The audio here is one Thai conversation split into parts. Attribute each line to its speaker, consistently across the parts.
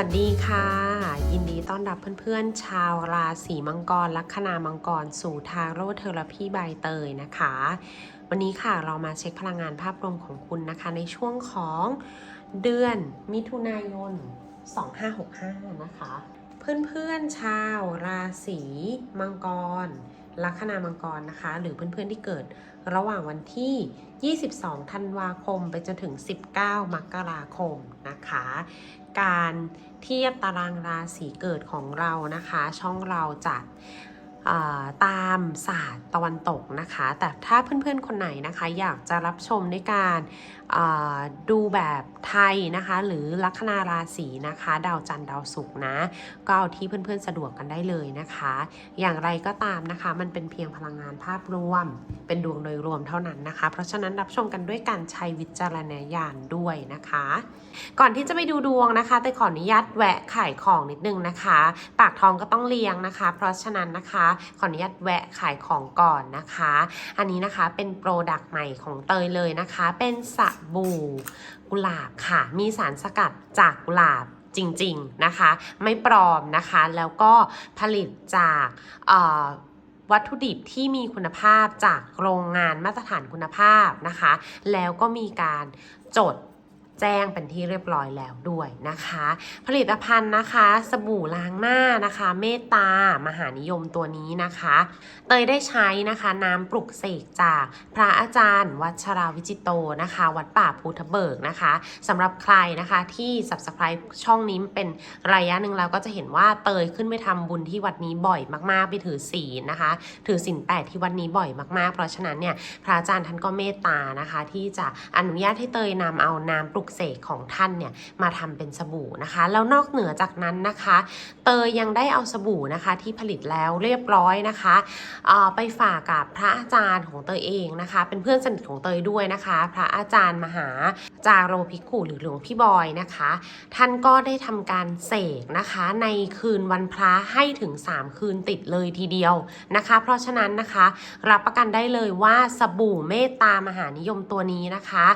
Speaker 1: วัสดีค่ะ ยินดีต้อนรับเพื่อนๆ ชาวราศีมังกร ลัคนามังกร สู่ทาโร่เทอราพีใบเตยนะคะ วันนี้ค่ะเรามาเช็คพลังงานภาพรวมของคุณนะคะ ในช่วงของเดือนมิถุนายน 2565 นะคะ เพื่อนๆ ชาวราศีมังกร ลัคนามังกรนะคะ หรือเพื่อนๆที่เกิดระหว่างวันที่ 22 ธันวาคม ไปจนถึง 19 มกราคมนะคะ การเทียบตารางราศีเกิดของเรานะคะ ช่องเราจัด ตามศาสตร์ตะวันตกนะคะ แต่ถ้าเพื่อนๆคนไหนนะคะอยากจะรับชมในการดูแบบไทยนะคะ หรือลัคนาราศีนะคะ ดาวจันทร์ดาวศุกร์นะ ก็เอาที่เพื่อนๆสะดวกกันได้เลยนะคะ อย่างไรก็ตามนะคะ มันเป็นเพียงพลังงานภาพรวม เป็นดวงโดยรวมเท่านั้นนะคะ เพราะฉะนั้นรับชมกันด้วยการใช้วิจารณญาณด้วยนะคะ ก่อนที่จะไปดูดวงนะคะแต่ขออนุญาตแวะขายของนิดนึงนะคะ ปากท้องก็ต้องเลี้ยงนะคะ เพราะฉะนั้นนะคะขออนุญาตแวะขายของก่อนนะคะ อันนี้นะคะเป็นโปรดักต์ใหม่ของเตยเลยนะคะ เป็นสบู่กุหลาบค่ะ มีสารสกัดจากกุหลาบจริงๆนะคะ ไม่ปลอมนะคะ แล้วก็ผลิตจากวัตถุดิบที่มีคุณภาพจากโรงงานมาตรฐานคุณภาพนะคะ แล้วก็มีการจด แจ้งเป็นที่เรียบร้อยแล้วด้วยนะคะ ผลิตภัณฑ์นะคะ สบู่ล้างหน้านะคะ เมตตามหานิยมตัวนี้นะคะ เตยได้ใช้นะคะน้ำปลุกเสกจากพระอาจารย์ วัชราวิจิตโตนะคะ วัดป่าภูทะเบิกนะคะสำหรับใครนะคะที่ subscribe ช่องนี้เป็นระยะหนึ่งแล้วก็จะเห็นว่าเตยขึ้นไปทำบุญที่วัดนี้บ่อยมากๆ ไปถือศีลนะคะ ถือศีลแปดที่วัดนี้บ่อยมากๆ เพราะฉะนั้นเนี่ยพระอาจารย์ท่านก็เมตตานะคะ ที่จะอนุญาตให้เตยนำเอาน้ำปลุกเสกของท่านเนี่ยมาทำเป็นสบู่นะคะ แล้วนอกเหนือจากนั้นนะคะ เตยยังได้เอาสบู่นะคะที่ผลิตแล้วเรียบร้อยนะคะไปฝากกับพระอาจารย์ของเตยเองนะคะ เป็นเพื่อนสนิทของเตยด้วยนะคะ พระอาจารย์มหาจารโรภิกขุหรือหลวงพี่บอยนะคะ ท่านก็ได้ทำการเสกนะคะในคืนวันพระให้ถึง 3 คืนติดเลยทีเดียวนะคะ เพราะฉะนั้นนะคะ รับประกันได้เลยว่าสบู่เมตตามหานิยมตัวนี้นะคะ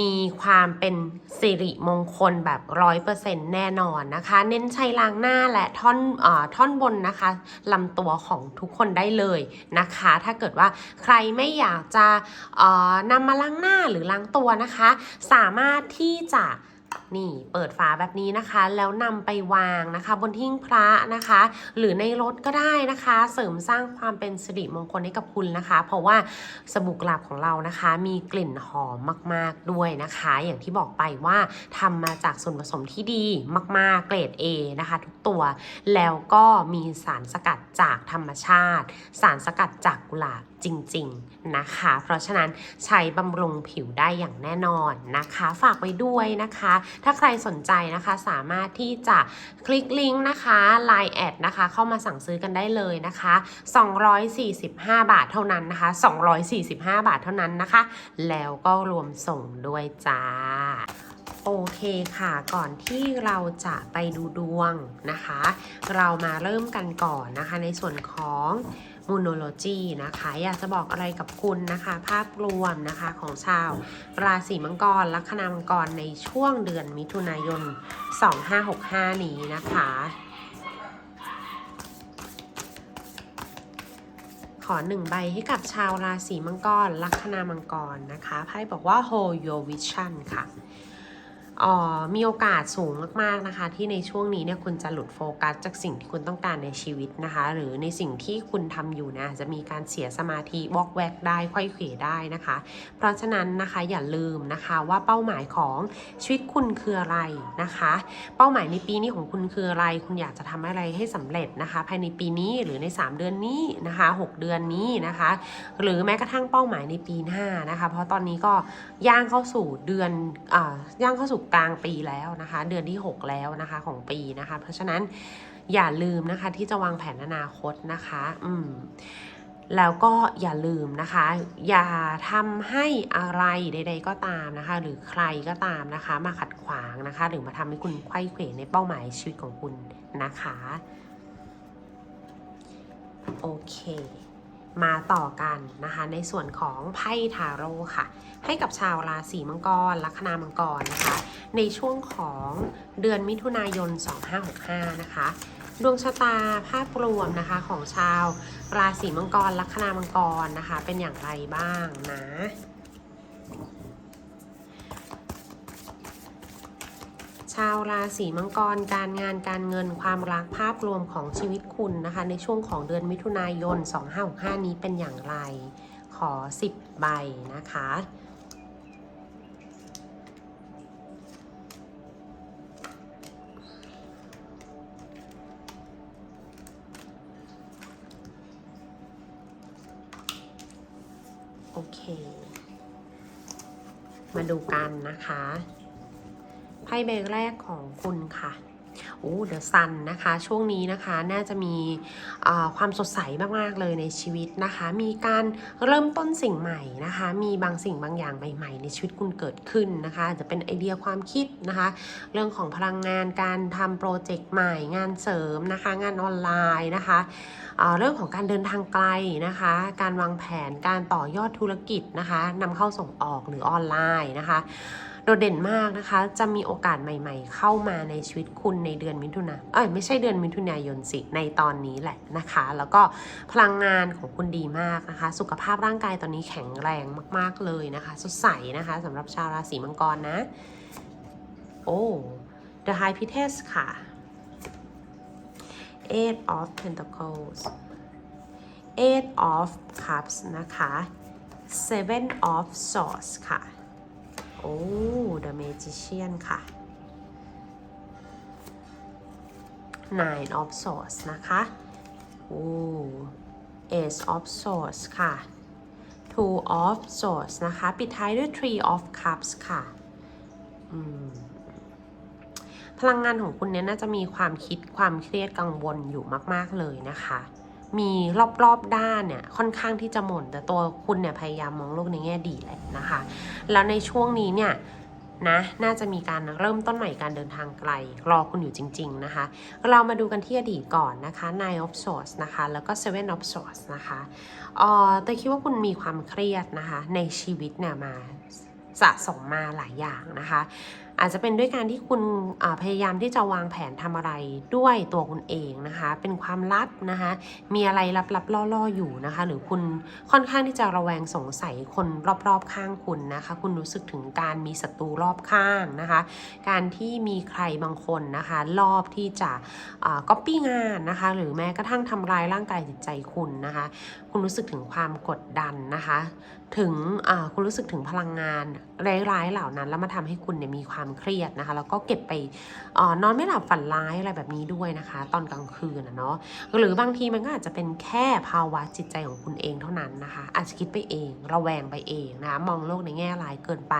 Speaker 1: มีความเป็นสิริมงคลแบบร้อยเปอร์เซ็นต์แน่นอนนะคะ เน้นใช้ล้างหน้าและท่อนอท่อนบนนะคะลำตัวของทุกคนได้เลยนะคะ ถ้าเกิดว่าใครไม่อยากจะนำมาล้างหน้าหรือล้างตัวนะคะ สามารถที่จะ นี่เปิดฝาแบบนี้นะคะ แล้วนำไปวางนะคะ บนหิ้งพระนะคะ หรือในรถก็ได้นะคะ เสริมสร้างความเป็นสิริมงคลให้กับคุณนะคะ เพราะว่าสบู่กุหลาบของเรานะคะ มีกลิ่นหอมมาก ๆด้วยนะคะ อย่างที่บอกไปว่าทำมาจากส่วนผสมที่ดีมาก ๆ เกรด A นะคะ ทุกตัวแล้วก็มีสารสกัดจากธรรมชาติ สารสกัดจากกุหลาบ จริง ๆนะคะ เพราะฉะนั้นใช้บำรุงผิวได้อย่างแน่นอนนะคะ ฝากไว้ด้วยนะคะ ถ้าใครสนใจนะคะสามารถที่จะคลิกลิงก์นะคะ Line แอดนะคะ เข้ามาสั่งซื้อกันได้เลยนะคะ 245 บาทเท่านั้นนะคะ 245 บาทเท่านั้นนะคะ แล้วก็รวมส่งด้วยจ้าโอเคค่ะก่อนที่เราจะไปดูดวงนะคะ เรามาเริ่มกันก่อนนะคะในส่วนของ มูโนโลจีนะคะ อยากจะบอกอะไรกับคุณนะคะ ภาพรวมนะคะของชาว ราศีมังกรลัคนามังกรในช่วงเดือนมิถุนายน 2565 นี้นะคะขอหนึ่งใบให้กับชาวราศีมังกร ลัคนามังกรนะคะ ไพ่บอกว่า hold your vision ค่ะ มีโอกาสสูงมากๆนะคะ ที่ในช่วงนี้เนี่ยคุณจะหลุดโฟกัสจากสิ่งที่คุณต้องการในชีวิตนะคะ หรือในสิ่งที่คุณทำอยู่นะจะมีการเสียสมาธิวอกแวกได้ค่อยเขวได้นะคะ เพราะฉะนั้นนะคะอย่าลืมนะคะว่าเป้าหมายของชีวิตคุณคืออะไรนะคะ เป้าหมายในปีนี้ของคุณคืออะไร คุณอยากจะทำอะไรให้สำเร็จนะคะ ภายในปีนี้หรือใน 3 เดือนนี้นะคะ 6 เดือนนี้นะคะ หรือแม้กระทั่งเป้าหมายในปีหน้านะคะ เพราะตอนนี้ก็ย่างเข้าสู่เดือนอ่าย่างเข้าสู่กลางปีแล้วนะคะ เดือนที่ 6 แล้วนะคะของปีนะคะ เพราะฉะนั้นอย่าลืมนะคะที่จะวางแผนอนาคตนะคะ อืมแล้วก็อย่าลืมนะคะ อย่าทำให้อะไรใด ๆ ก็ตามนะคะ หรือใครก็ตามนะคะ มาขัดขวางนะคะ หรือมาทำให้คุณไขว้เขวในเป้าหมายชีวิตของคุณนะคะ โอเค มาต่อกันนะคะในส่วนของไพ่ทาโร่ค่ะ ให้กับชาวราศีมังกร ลัคนามังกรนะคะ ในช่วงของเดือนมิถุนายน 2565 นะคะ ดวงชะตาภาพรวมนะคะของชาวราศีมังกร ลัคนามังกรนะคะ เป็นอย่างไรบ้างนะ ชาวราศีมังกร การงานการเงินความรักภาพรวมของชีวิตคุณนะคะ ในช่วงของเดือนมิถุนายน 2565 นี้เป็นอย่างไร ขอ 10 ใบนะคะ โอเค มาดูกันนะคะ พ่ใบแรกของคุณค่ะโอ้เดอะซันนะคะ ช่วงนี้นะคะน่าจะมีความสดใสมาก ๆ เลยในชีวิตนะคะ มีการเริ่มต้นสิ่งใหม่นะคะ มีบางสิ่งบางอย่างใหม่ ๆ ในชีวิตคุณเกิดขึ้นนะคะอาจจะเป็นไอเดียความคิดนะคะ เรื่องของพลังงานการทำโปรเจกต์ใหม่ งานเสริมนะคะ งานออนไลน์นะคะเรื่องของการเดินทางไกลนะคะ การวางแผนการต่อยอดธุรกิจนะคะนำเข้าส่งออกหรือออนไลน์นะคะ โดดเด่นมากนะคะ จะมีโอกาสใหม่ๆ เข้ามาในชีวิตคุณในเดือนมิถุนาเอ้ยไม่ใช่เดือนมิถุนายนสิ ในตอนนี้แหละนะคะ แล้วก็พลังงานของคุณดีมากนะคะ สุขภาพร่างกายตอนนี้แข็งแรงมากๆเลยนะคะ สดใสนะคะสำหรับชาวราศีมังกรนะ โอ้ The High Priestess ค่ะ Eight of Pentacles Eight of Cups นะคะ Seven of Swords ค่ะ โอ้ The Magician ค่ะ Nine of Swords นะคะ โอ้ Ace of Swords ค่ะ Two of Swords นะคะ ปิดท้ายด้วย Three of Cups ค่ะพลังงานของคุณเนี่ยน่าจะมีความคิดความเครียดกังวลอยู่มาก ๆ เลยนะคะ มีรอบๆด้านเนี่ยค่อนข้างที่จะหม่นแต่ตัวคุณเนี่ยพยายามมองโลกในแง่ดีแหละนะคะ แล้วในช่วงนี้เนี่ยนะน่าจะมีการเริ่มต้นใหม่การเดินทางไกล รอคุณอยู่จริง ๆ นะคะ เรามาดูกันที่อดีตก่อนนะคะ Nine of Swords นะคะ แล้วก็ Seven of Swords นะคะเออแต่คิดว่าคุณมีความเครียดนะคะ ในชีวิตเนี่ยมาสะสมมาหลายอย่างนะคะอาจจะเป็นด้วยการที่คุณพยายามที่จะวางแผนทำอะไรด้วยตัวคุณเองนะคะ เป็นความลับนะคะ มีอะไรลับๆล่อๆอยู่นะคะ หรือคุณค่อนข้างที่จะระแวงสงสัยคนรอบๆข้างคุณนะคะ คุณรู้สึกถึงการมีศัตรูรอบข้างนะคะ การที่มีใครบางคนนะคะรอบที่จะก๊อปปี้งานนะคะ หรือแม้กระทั่งทำลายร่างกายจิตใจคุณนะคะ คุณรู้สึกถึงความกดดันนะคะ ถึงคุณรู้สึกถึงพลังงาน ร้ายๆเหล่านั้น แล้วมาทำให้คุณเนี่ยมีความเครียดนะคะ แล้วก็เก็บไปออนอนไม่หลับฝันร้ายอะไรแบบนี้ด้วยนะคะ ตอนกลางคืนนะเนาะหรือบางทีมันก็อาจจะเป็นแค่ภาวะจิตใจของคุณเองเท่านั้นนะคะ อาจจะคิดไปเองระแวงไปเองนะะมองโลกในแง่ร้ายเกินไป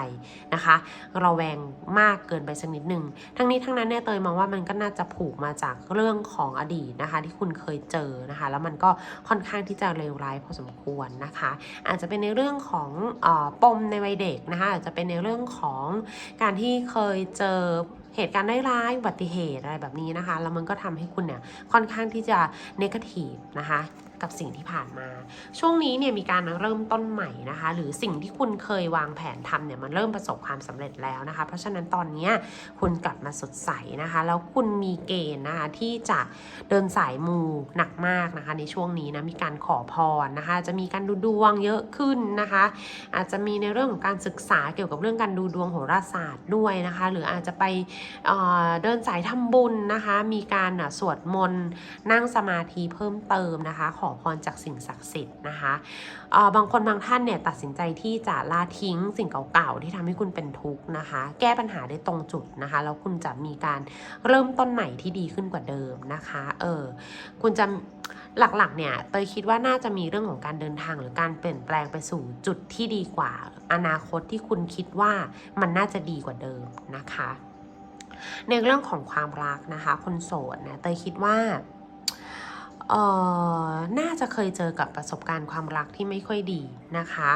Speaker 1: นะคะระแวงมากเกินไปสักนิดหนึ่งทั้งนี้ทั้งนั้นเนี่ยเตยมองว่ามันก็น่าจะผูกมาจากเรื่องของอดีตนะคะ ที่คุณเคยเจอนะคะ แล้วมันก็ค่อนข้างที่จะเลวร้ายพอสมควรนะคะ อาจจะเป็นในเรื่องของออปมในวัยเด็กนะคะอาจจะเป็นในเรื่องของการที่เคยเจอเหตุการณ์ร้ายอุบัติเหตุอะไรแบบนี้นะคะ แล้วมันก็ทำให้คุณเนี่ยค่อนข้างที่จะเนกาทีฟนะคะ กับสิ่งที่ผ่านมา ช่วงนี้เนี่ยมีการเริ่มต้นใหม่นะคะ หรือสิ่งที่คุณเคยวางแผนทำเนี่ยมันเริ่มประสบความสำเร็จแล้วนะคะ เพราะฉะนั้นตอนนี้คุณกลับมาสดใสนะคะ แล้วคุณมีเกณฑ์นะคะที่จะเดินสายมูหนักมากนะคะ ในช่วงนี้นะมีการขอพรนะคะ จะมีการดูดวงเยอะขึ้นนะคะ อาจจะมีในเรื่องของการศึกษาเกี่ยวกับเรื่องการดูดวงโหราศาสตร์ด้วยนะคะ หรืออาจจะไปเเดินสายทำบุญนะคะ มีการสวดมนต์นั่งสมาธิเพิ่มเติมนะคะ ขอพรจากสิ่งศักดิ์สิทธิ์นะคะบางคนบางท่านเนี่ยตัดสินใจที่จะละทิ้งสิ่งเก่าๆ ที่ทำให้คุณเป็นทุกข์นะคะ แก้ปัญหาได้ตรงจุดนะคะ แล้วคุณจะมีการเริ่มต้นใหม่ที่ดีขึ้นกว่าเดิมนะคะ เออ คุณจะหลักๆ เนี่ยเตยคิดว่าน่าจะมีเรื่องของการเดินทางหรือการเปลี่ยนแปลงไปสู่จุดที่ดีกว่า อนาคตที่คุณคิดว่ามันน่าจะดีกว่าเดิมนะคะ ในเรื่องของความรักนะคะ คนโสดเนี่ยเตยคิดว่า เออน่าจะเคยเจอกับประสบการณ์ความรักที่ไม่ค่อยดีนะคะ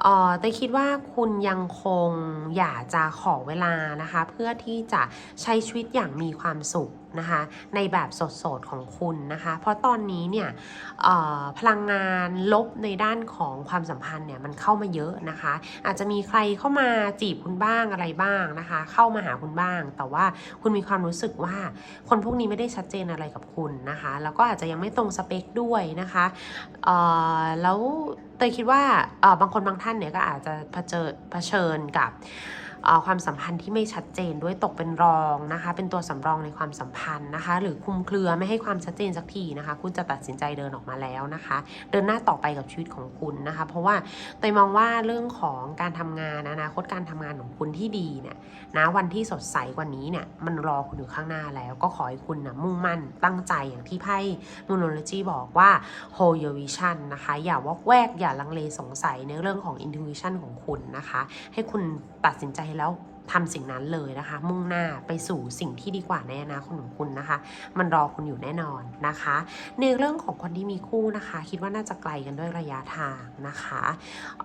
Speaker 1: เอ่อแต่คิดว่าคุณยังคงอยากจะขอเวลานะคะ เพื่อที่จะใช้ชีวิตอย่างมีความสุข นะคะในแบบสดๆของคุณนะคะเพราะตอนนี้เนี่ยพลังงานลบในด้านของความสัมพันธ์เนี่ยมันเข้ามาเยอะนะคะ อาจจะมีใครเข้ามาจีบคุณบ้างอะไรบ้างนะคะ เข้ามาหาคุณบ้าง แต่ว่าคุณมีความรู้สึกว่าคนพวกนี้ไม่ได้ชัดเจนอะไรกับคุณนะคะแล้วก็อาจจะยังไม่ตรงสเปคด้วยนะคะแล้วเตยคิดว่าบางคนบางท่านเนี่ยก็อาจจะเผชิญเผชิญกับ ความสัมพันธ์ที่ไม่ชัดเจนด้วยตกเป็นรองนะคะ เป็นตัวสำรองในความสัมพันธ์นะคะ หรือคุมเครือไม่ให้ความชัดเจนสักทีนะคะ คุณจะตัดสินใจเดินออกมาแล้วนะคะ เดินหน้าต่อไปกับชีวิตของคุณนะคะ เพราะว่าเตยมองว่าเรื่องของการทำงานอนาคตการทำงานของคุณที่ดีเนี่ยนะวันที่สดใสกว่านี้เนี่ยมันรอคุณอยู่ข้างหน้าแล้ว ก็ขอให้คุณนะมุ่งมั่นตั้งใจอย่างที่ไพ่มูโนโลจีบอกว่า hold your vision นะคะ อย่าวอกแวกอย่าลังเลสงสัยในเรื่องของ intuition ของคุณนะคะ ให้คุณตัดสินใจแล้วทำสิ่งนั้นเลยนะคะ มุ่งหน้าไปสู่สิ่งที่ดีกว่าในอนาคตของคุณนะคะ มันรอคุณอยู่แน่นอนนะคะ ในเรื่องของคนที่มีคู่นะคะ คิดว่าน่าจะไกลกันด้วยระยะทางนะคะ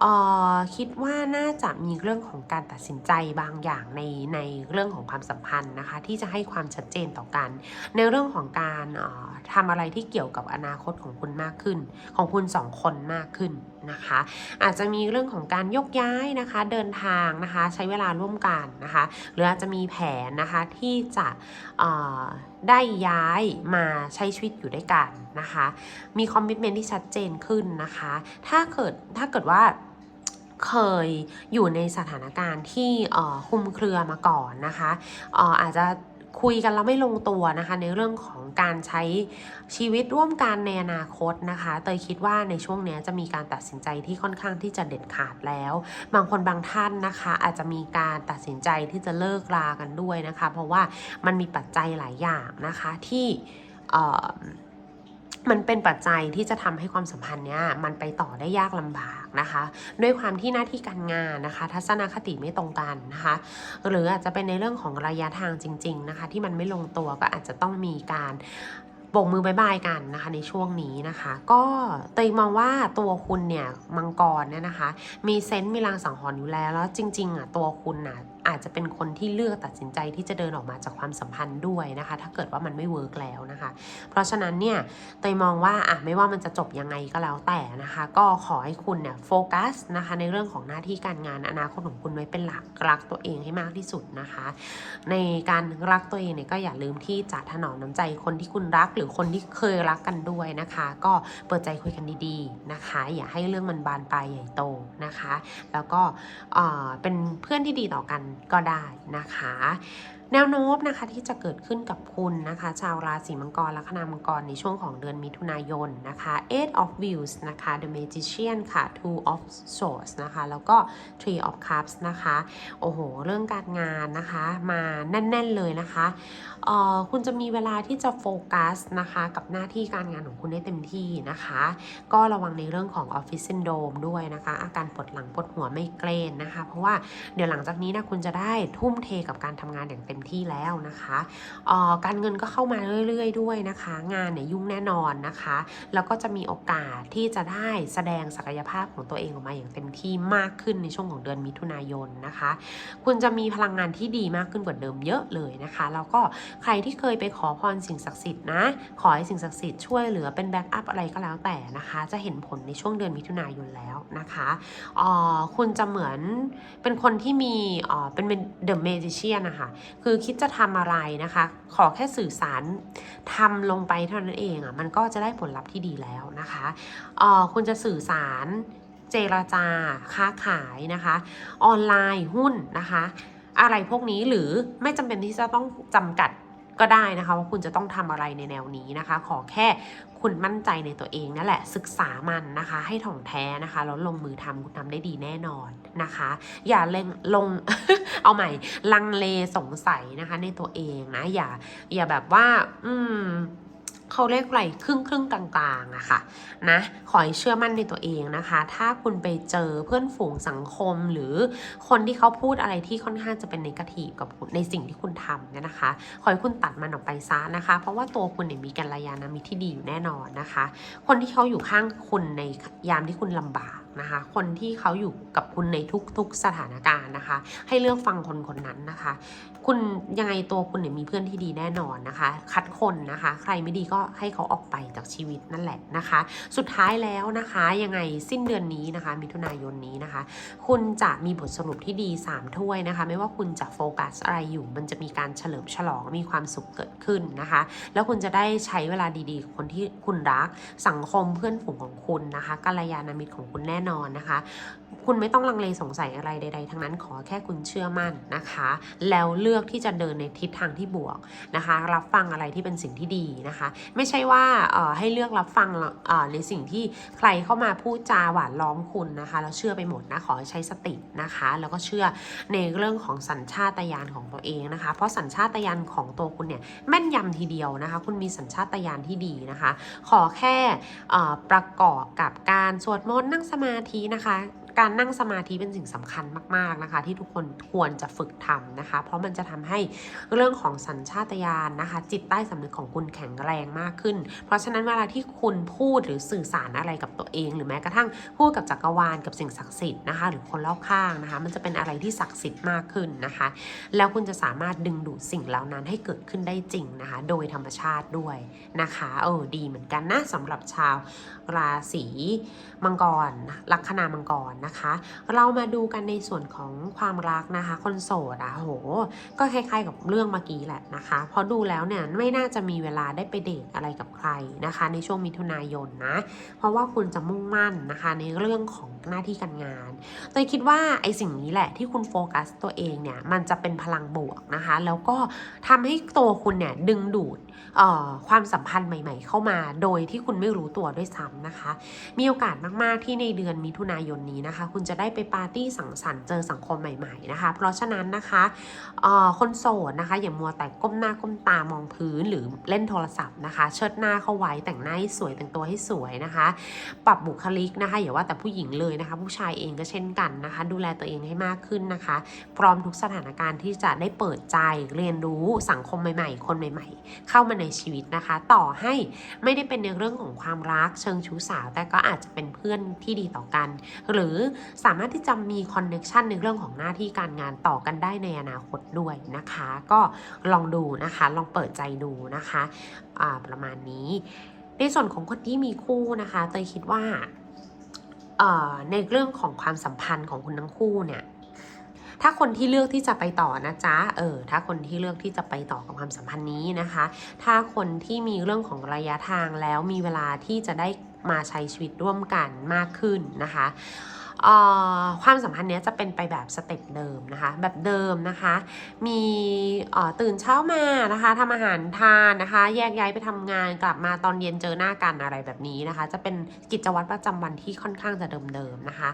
Speaker 1: ออคิดว่าน่าจะมีเรื่องของการตัดสินใจบางอย่างในในเรื่องของความสัมพันธ์นะคะ ที่จะให้ความชัดเจนต่อกัน ในเรื่องของการออทำอะไรที่เกี่ยวกับอนาคตของคุณมากขึ้น ของคุณสองคนมากขึ้นนะคะ อาจจะมีเรื่องของการยกย้ายนะคะ เดินทางนะคะ ใช้เวลาร่วมกันนะคะ หรืออาจจะมีแผนนะคะที่จะได้ย้ายมาใช้ชีวิตอยู่ด้วยกันนะคะ มีคอมมิชเมนที่ชัดเจนขึ้นนะคะ ถ้าเกิดถ้าเกิดว่าเคยอยู่ในสถานการณ์ที่คุมเครือมาก่อนนะคะอออาจจะ คุยกันแล้วไม่ลงตัวนะคะ ในเรื่องของการใช้ชีวิตร่วมกันในอนาคตนะคะ เตยคิดว่าในช่วงนี้จะมีการตัดสินใจที่ค่อนข้างที่จะเด็ดขาดแล้ว บางคนบางท่านนะคะ อาจจะมีการตัดสินใจที่จะเลิกรากันด้วยนะคะ เพราะว่ามันมีปัจจัยหลายอย่างนะคะที่เอ่อ มันเป็นปัจจัยที่จะทำให้ความสัมพันธ์เนี้ยมันไปต่อได้ยากลำบากนะคะ ด้วยความที่หน้าที่การงานนะคะ ทัศนคติไม่ตรงกันนะคะ หรืออาจจะเป็นในเรื่องของระยะทางจริง ๆ นะคะ ที่มันไม่ลงตัวก็อาจจะต้องมีการบกมือบายบายกันนะคะในช่วงนี้นะคะ ก็เตยมองว่าตัวคุณเนี่ยมังกรเนี่ยนะคะ มีเซนต์มีลางสังหรณ์อยู่แล้วแล้วจริงๆอะตัวคุณน่ะ อาจจะเป็นคนที่เลือกตัดสินใจที่จะเดินออกมาจากความสัมพันธ์ด้วยนะคะ ถ้าเกิดว่ามันไม่เวิร์กแล้วนะคะ เพราะฉะนั้นเนี่ยเตยมองว่าอะไม่ว่ามันจะจบยังไงก็แล้วแต่นะคะ ก็ขอให้คุณเนี่ยโฟกัสนะคะในเรื่องของหน้าที่การงานอนาคตของคุณไว้เป็นหลักรักตัวเองให้มากที่สุดนะคะ ในการรักตัวเองเนี่ยก็อย่าลืมที่จะถนอมน้ำใจคนที่คุณรักหรือคนที่เคยรักกันด้วยนะคะ ก็เปิดใจคุยกันดีๆนะคะ อย่าให้เรื่องมันบานปลายใหญ่โตนะคะ แล้วก็เอ่อเป็นเพื่อนที่ดีต่อกันก็ได้นะคะ แนวโน้มนะคะที่จะเกิดขึ้นกับคุณนะคะ ชาวราศีมังกรและคณามังกรในช่วงของเดือนมิถุนายนนะคะ eight of views นะคะ the magician ค่ะ two of swords นะคะ แล้วก็ three of cups นะคะ โอ้โห เรื่องการงานนะคะ มาแน่น ๆ เลยนะคะเอ่อคุณจะมีเวลาที่จะโฟกัสนะคะกับหน้าที่การงานของคุณได้เต็มที่นะคะ ก็ระวังในเรื่องของ office syndrome ด้วยนะคะ อาการปวดหลังปวดหัวไม่เกรนนะคะ เพราะว่าเดี๋ยวหลังจากนี้นะคุณจะได้ทุ่มเทกับการทำงานอย่างเต็มที่แล้วนะคะออการเงินก็เข้ามาเรื่อย ๆ ด้วยนะคะ งานเนี่ยยุ่งแน่นอนนะคะ แล้วก็จะมีโอกาสที่จะได้แสดงศักยภาพของตัวเองออกมาอย่างเต็มที่มากขึ้นในช่วงของเดือนมิถุนายนนะคะ คุณจะมีพลังงานที่ดีมากขึ้นกว่าเดิมเยอะเลยนะคะ แล้วก็ใครที่เคยไปขอพรสิ่งศักดิ์สิทธิ์นะ ขอให้สิ่งศักดิ์สิทธิ์ช่วยเหลือเป็นแบ็กอัพอะไรก็แล้วแต่นะคะ จะเห็นผลในช่วงเดือนมิถุนายนแล้วนะคะออคุณจะเหมือนเป็นคนที่มีเออเป็นเดอะเมจิเชียนนะคะ คือคิดจะทำอะไรนะคะ ขอแค่สื่อสารทำลงไปเท่านั้นเองอะ่ะมันก็จะได้ผลลัพธ์ที่ดีแล้วนะคะเออคุณจะสื่อสารเจรจา ค้าขายนะคะ ออนไลน์หุ้นนะคะ อะไรพวกนี้หรือไม่จำเป็นที่จะต้องจำกัด ก็ได้นะคะว่าคุณจะต้องทำอะไรในแนวนี้นะคะ ขอแค่คุณมั่นใจในตัวเองนั่นแหละศึกษามันนะคะ ให้ถ่องแท้นะคะแล้วลงมือทำคุณทำได้ดีแน่นอนนะคะ อย่าเล่งลงเอาใหม่ลังเลสงสัยนะคะในตัวเองนะอย่าอย่าแบบว่า อืม เขาเรียกอะไรครึ่งครึ่งกลางๆอะค่ะนะขอให้เชื่อมั่นในตัวเองนะคะ ถ้าคุณไปเจอเพื่อนฝูงสังคมหรือคนที่เขาพูดอะไรที่ค่อนข้างจะเป็นนกาทีกับคุณในสิ่งที่คุณทำเนี่ยนะคะ ขอให้คุณตัดมันออกไปซะนะคะ เพราะว่าตัวคุณเนี่ยมีกัลยาณมิตรที่ดีอยู่แน่นอนนะคะ คนที่เขาอยู่ข้างคุณในยามที่คุณลำบาก นะคะ คนที่เขาอยู่กับคุณในทุกๆสถานการณ์นะคะ ให้เลือกฟังคนคนนั้นนะคะ คุณยังไงตัวคุณเนี่ยมีเพื่อนที่ดีแน่นอนนะคะ คัดคนนะคะ ใครไม่ดีก็ให้เขาออกไปจากชีวิตนั่นแหละนะคะ สุดท้ายแล้วนะคะยังไงสิ้นเดือนนี้นะคะ มิถุนายนนี้นะคะ คุณจะมีบทสรุปที่ดี 3 ถ้วยนะคะ ไม่ว่าคุณจะโฟกัสอะไรอยู่ มันจะมีการเฉลิมฉลองมีความสุขเกิดขึ้นนะคะ แล้วคุณจะได้ใช้เวลาดีๆกับคนที่คุณรักสังคมเพื่อนฝูงของคุณนะคะกัลยาณมิตรของคุณแน่นอนนะคะ คุณไม่ต้องลังเลสงสัยอะไรใด ๆ ทั้งนั้นขอแค่คุณเชื่อมั่นนะคะ แล้วเลือกที่จะเดินในทิศทางที่บวกนะคะ รับฟังอะไรที่เป็นสิ่งที่ดีนะคะ ไม่ใช่ว่าให้เลือกรับฟังในสิ่งที่ใครเข้ามาพูดจาหวานล้อมคุณนะคะแล้วเชื่อไปหมดนะขอใช้สตินะคะ แล้วก็เชื่อในเรื่องของสัญชาตญาณของตัวเองนะคะ เพราะสัญชาตญาณของตัวคุณเนี่ยแม่นยำทีเดียวนะคะ คุณมีสัญชาตญาณที่ดีนะคะ ขอแค่ประกอบกับการสวดมนต์นั่งสมานาทีนะคะ การนั่งสมาธิเป็นสิ่งสำคัญมากๆนะคะ ที่ทุกคนควรจะฝึกทำนะคะ เพราะมันจะทำให้เรื่องของสัญชาตญาณนะคะ จิตใต้สำนึกของคุณแข็งแรงมากขึ้น เพราะฉะนั้นเวลาที่คุณพูดหรือสื่อสารอะไรกับตัวเอง หรือแม้กระทั่งพูดกับจักรวาลกับสิ่งศักดิ์สิทธิ์นะคะ หรือคนรอบข้างนะคะ มันจะเป็นอะไรที่ศักดิ์สิทธิ์มากขึ้นนะคะ แล้วคุณจะสามารถดึงดูดสิ่งเหล่านั้นให้เกิดขึ้นได้จริงนะคะ โดยธรรมชาติด้วยนะคะเออดีเหมือนกันนะสำหรับชาวราศีมังกรลัคนามังกรนะคะ เรามาดูกันในส่วนของความรักนะคะ คนโสดอะโห ก็คล้ายๆกับเรื่องเมื่อกี้แหละนะคะพราะดูแล้วเนี่ยไม่น่าจะมีเวลาได้ไปเดทอะไรกับใครนะคะ ในช่วงมิถุนายนนะ เพราะว่าคุณจะมุ่งมั่นนะคะ ในเรื่องของหน้าที่การงานเตยคิดว่าไอ้สิ่งนี้แหละที่คุณโฟกัสตัวเองเนี่ยมันจะเป็นพลังบวกนะคะ แล้วก็ทำให้ตัวคุณเนี่ยดึงดูดความสัมพันธ์ใหม่ๆ เข้ามา โดยที่คุณไม่รู้ตัวด้วยซ้ำนะคะ มีโอกาสมากๆที่ในเดือนมิถุนายนนี้นะคะคุณจะได้ไปปาร์ตี้สังสรรค์เจอสังคมใหม่ๆนะคะ เพราะฉะนั้นนะคะคนโสดนะคะอย่ามัวแต่ก้มหน้าก้มตามองพื้นหรือเล่นโทรศัพท์นะคะ เชิดหน้าเข้าไว้แต่งหน้าให้สวยแต่งตัวให้สวยนะคะ ปรับบุคลิกนะคะอย่าว่าแต่ผู้หญิงเลยนะคะ ผู้ชายเองก็เช่นกันนะคะ ดูแลตัวเองให้มากขึ้นนะคะ พร้อมทุกสถานการณ์ที่จะได้เปิดใจเรียนรู้สังคมใหม่ ๆ คนใหม่ ๆ เข้ามาในชีวิตนะคะ ต่อให้ไม่ได้เป็นในเรื่องของความรักเชิงชู้สาว แต่ก็อาจจะเป็นเพื่อนที่ดีต่อกัน หรือสามารถที่จะมีคอนเน็ชันในเรื่องของหน้าที่การงานต่อกันได้ในอนาคตด้วยนะคะ ก็ลองดูนะคะ ลองเปิดใจดูนะคะประมาณนี้ ในส่วนของคนที่มีคู่นะคะเตยคิดว่าในเรื่องของความสัมพันธ์ของคุณทั้งคู่เนี่ยถ้าคนที่เลือกที่จะไปต่อนะจ๊ะ เออ ถ้าคนที่เลือกที่จะไปต่อกับความสัมพันธ์นี้นะคะ ถ้าคนที่มีเรื่องของระยะทางแล้วมีเวลาที่จะได้มาใช้ชีวิตร่วมกันมากขึ้นนะคะ ความสัมพันธ์เนี้ยจะเป็นไปแบบสเต็ปเดิมนะคะ แบบเดิมนะคะ มีตื่นเช้ามานะคะทำอาหารทานนะคะ แยกย้ายไปทำงานกลับมาตอนเย็นเจอหน้ากันอะไรแบบนี้นะคะ จะเป็นกิจวัตรประจำวันที่ค่อนข้างจะเดิมๆนะคะ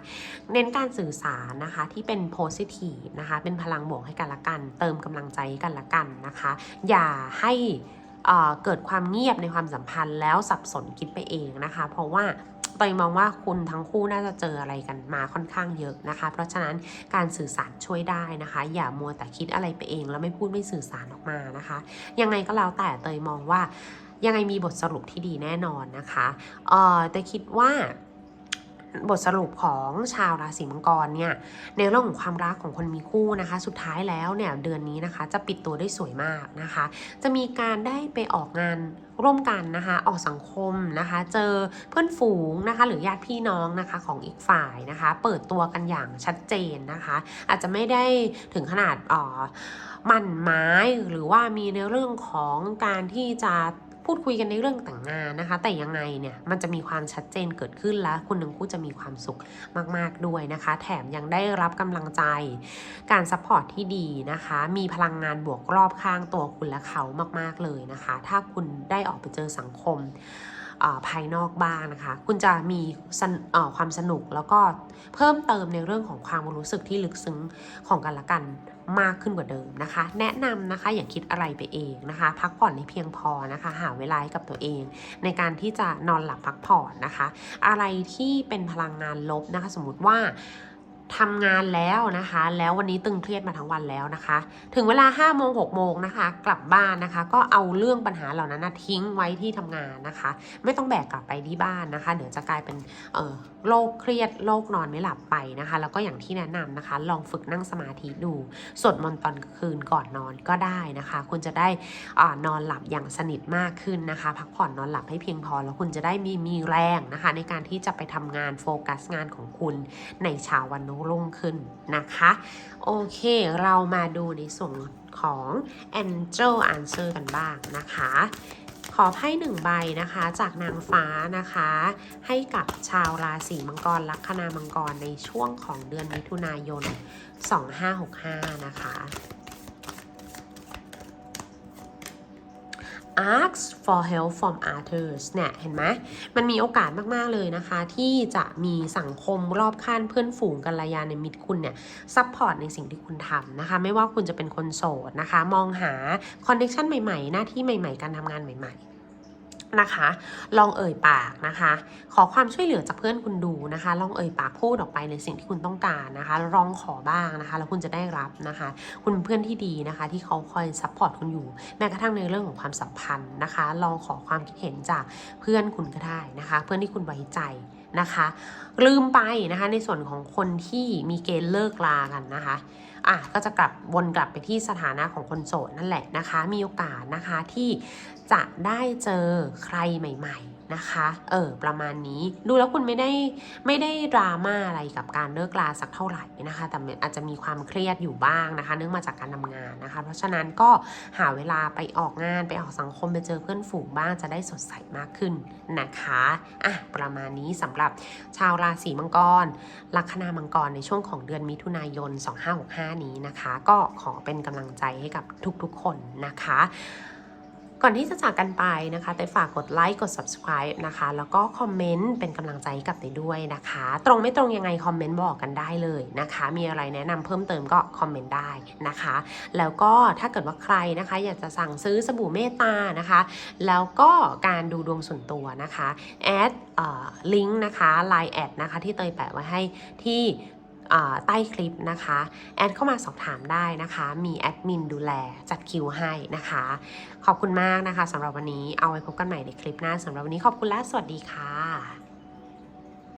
Speaker 1: เน้นการสื่อสารนะคะที่เป็น positive นะคะ เป็นพลังบวกให้กันละกัน เติมกำลังใจให้กันละกันนะคะ อย่าให้เกิดความเงียบในความสัมพันธ์แล้วสับสนคิดไปเองนะคะ เพราะว่า ตยมองว่าคุณทั้งคู่น่าจะเจออะไรกันมาค่อนข้างเยอะนะคะ เพราะฉะนั้นการสื่อสารช่วยได้นะคะ อย่ามัวแต่คิดอะไรไปเอง แล้วไม่พูดไม่สื่อสารออกมานะคะ ยังไงก็แล้วแต่เตยมองว่ายังไงมีบทสรุปที่ดีแน่นอนนะคะ เอ่อแต่คิดว่า บทสรุปของชาวราศีมังกรเนี่ยในเรื่องของความรักของคนมีคู่นะคะ สุดท้ายแล้วเนี่ยเดือนนี้นะคะจะปิดตัวได้สวยมากนะคะ จะมีการได้ไปออกงานร่วมกันนะคะ ออกสังคมนะคะ เจอเพื่อนฝูงนะคะ หรือญาติพี่น้องนะคะของอีกฝ่ายนะคะ เปิดตัวกันอย่างชัดเจนนะคะ อาจจะไม่ได้ถึงขนาดอ่อมั่นไม้หรือว่ามีในเรื่องของการที่จะ พูดคุยกันในเรื่องแต่งงานนะคะ แต่ยังไงเนี่ยมันจะมีความชัดเจนเกิดขึ้นแล้วคุณทั้งคู่จะมีความสุขมาก ๆด้วยนะคะ แถมยังได้รับกำลังใจ การซัพพอร์ตที่ดีนะคะ มีพลังงานบวกรอบข้างตัวคุณและเขามาก ๆเลยนะคะ ถ้าคุณได้ออกไปเจอสังคมภายนอกบ้างนะคะ คุณจะมีความสนุกแล้วก็เพิ่มเติมในเรื่องของความรู้สึกที่ลึกซึ้งของกันและกัน มากขึ้นกว่าเดิมนะคะ แนะนำนะคะอย่าคิดอะไรไปเองนะคะ พักผ่อนให้เพียงพอนะคะ หาเวลาให้กับตัวเอง ในการที่จะนอนหลับพักผ่อนนะคะ อะไรที่เป็นพลังงานลบนะคะ สมมติว่า ทำงานแล้วนะคะ แล้ววันนี้ตึงเครียดมาทั้งวันแล้วนะคะ ถึงเวลา5้าโมงหกโมงนะคะ กลับบ้านนะคะ ก็เอาเรื่องปัญหาเหล่านั้นนะทิ้งไว้ที่ทำงานนะคะ ไม่ต้องแบกกลับไปที่บ้านนะคะ เดี๋ยวจะกลายเป็นเออโรคเครียดโรคนอนไม่หลับไปนะคะ แล้วก็อย่างที่แนะนำนะคะ ลองฝึกนั่งสมาธิดูสวดมนต์ตอนคืนก่อนนอนก็ได้นะคะ คุณจะได้อนอนหลับอย่างสนิทมากขึ้นนะคะ พักผ่อนนอนหลับให้เพียงพอแล้วคุณจะได้มีมีแรงนะคะ ในการที่จะไปทำงานโฟกัสงานของคุณในเช้าวันรุ่งขึ้นนะคะ โอเคเรามาดูในส่วนของ Angel Answer กันบ้างนะคะ ขอไพ่หนึ่งใบนะคะ จากนางฟ้านะคะ ให้กับชาวราศีมังกรลัคนามังกรในช่วงของเดือนมิถุนายน 2565 นะคะ asks for help from others เนี่ยเห็นไหมมันมีโอกาสมาก ๆ เลยนะคะ ที่จะมีสังคมรอบข้างเพื่อนฝูงกัลยาณมิตรคุณเนี่ยซัพพอร์ตในสิ่งที่คุณทำนะคะ ไม่ว่าคุณจะเป็นคนโสดนะคะ มองหาคอนเนคชันใหม่ ๆ หน้าที่ใหม่ ๆ การทำงานใหม่ ๆ นะคะ ลองเอ่ยปากนะคะ ขอความช่วยเหลือจากเพื่อนคุณดูนะคะ ลองเอ่ยปากพูดออกไปในสิ่งที่คุณต้องการนะคะร้องขอบ้างนะคะ แล้วคุณจะได้รับนะคะ คุณเป็นเพื่อนที่ดีนะคะ ที่เขาคอยซัพพอร์ตคุณอยู่ แม้กระทั่งในเรื่องของความสัมพันธ์นะคะ ลองขอความคิดเห็นจากเพื่อนคุณก็ได้นะคะ เพื่อนที่คุณไว้ใจ นะคะลืมไปนะคะในส่วนของคนที่มีเกณฑ์เลิกลากันนะคะอะก็จะกลับวนกลับไปที่สถานะของคนโสดนั่นแหละนะคะ มีโอกาสนะคะที่จะได้เจอใครใหม่ ๆ นะคะ เออ ประมาณนี้ ดูแล้วคุณไม่ได้ไม่ได้ดราม่าอะไรกับการเลิกลาสักเท่าไหร่นะคะ แต่อาจจะมีความเครียดอยู่บ้างนะคะ เนื่องมาจากการทำงานนะคะ เพราะฉะนั้นก็หาเวลาไปออกงานไปออกสังคมไปเจอเพื่อนฝูงบ้างจะได้สดใสมากขึ้นนะคะอะประมาณนี้สำหรับชาวราศีมังกร ลัคนามังกรในช่วงของเดือนมิถุนายน 2565 นี้นะคะ ก็ขอเป็นกำลังใจให้กับทุกๆคนนะคะ ก่อนที่จะจากกันไปนะคะแต่ฝากกดไลค์กด subscribe นะคะ แล้วก็คอมเมนต์เป็นกำลังใจกับเตด้วยนะคะ ตรงไม่ตรงยังไงคอมเมนต์บอกกันได้เลยนะคะ มีอะไรแนะนำเพิ่มเติมก็คอมเมนต์ได้นะคะ แล้วก็ถ้าเกิดว่าใครนะคะ อยากจะสั่งซื้อสบู่เมตตานะคะ แล้วก็การดูดวงส่วนตัวนะคะแอดลิงก์นะคะ Line แอดนะคะที่เตยแปะไว้ให้ที่ ใต้คลิปนะคะ แอดเข้ามาสอบถามได้นะคะ มีแอดมินดูแลจัดคิวให้นะคะ ขอบคุณมากนะคะสำหรับวันนี้เอาไว้พบกันใหม่ในคลิปหน้าสำหรับวันนี้ขอบคุณและสวัสดีค่ะ